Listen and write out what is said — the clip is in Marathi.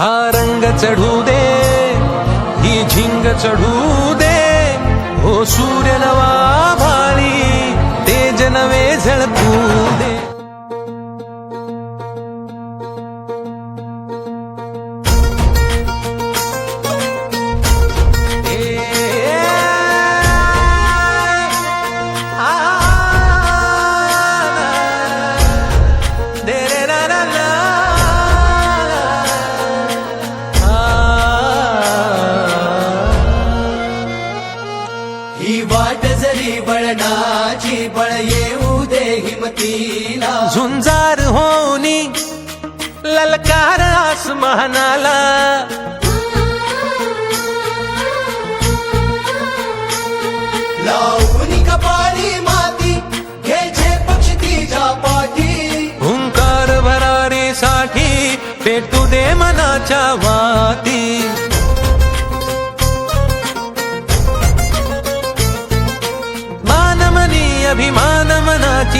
हा रंग चढू दे ही झिंग चढू दे. हो सूर्य नवा भाळी तेज नवे झळकू बळणाची बळ येऊ दे हिमतीला. झुंजार होनी ललकार आसमानाला. लावून कपाळी माती घ्यायचे पक्ष तिच्या पाठी. हुंकार भरारीसाठी पेटू दे मनाच्या वाती.